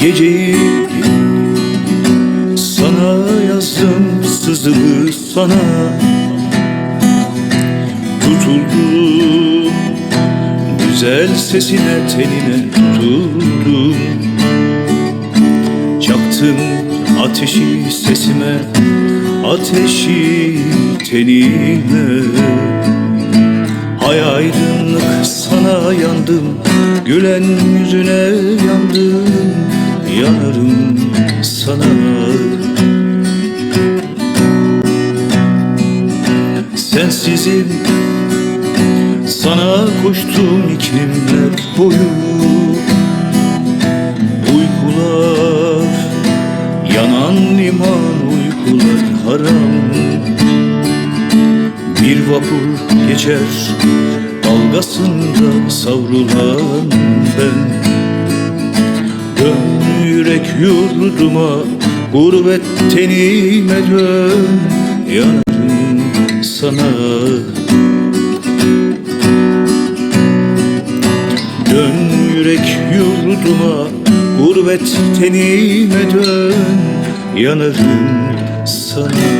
Geceyi sana yazdım sızımı sana. Tutuldum güzel sesine tenine tutuldum. Çaktım ateşi sesime ateşi tenime Hay aydınlık sana yandım Gülen yüzüne yandım Yanarım sana. Sensizim Sana koştum iklimler boyu. Uykular Yanan liman uykular haram. Bir vapur geçer Dalgasında savrulan ben. Dön yürek yurduma Gurbet tenime dön Yanarım sana. Dön yürek yurduma Gurbet tenime dön Yanarım sana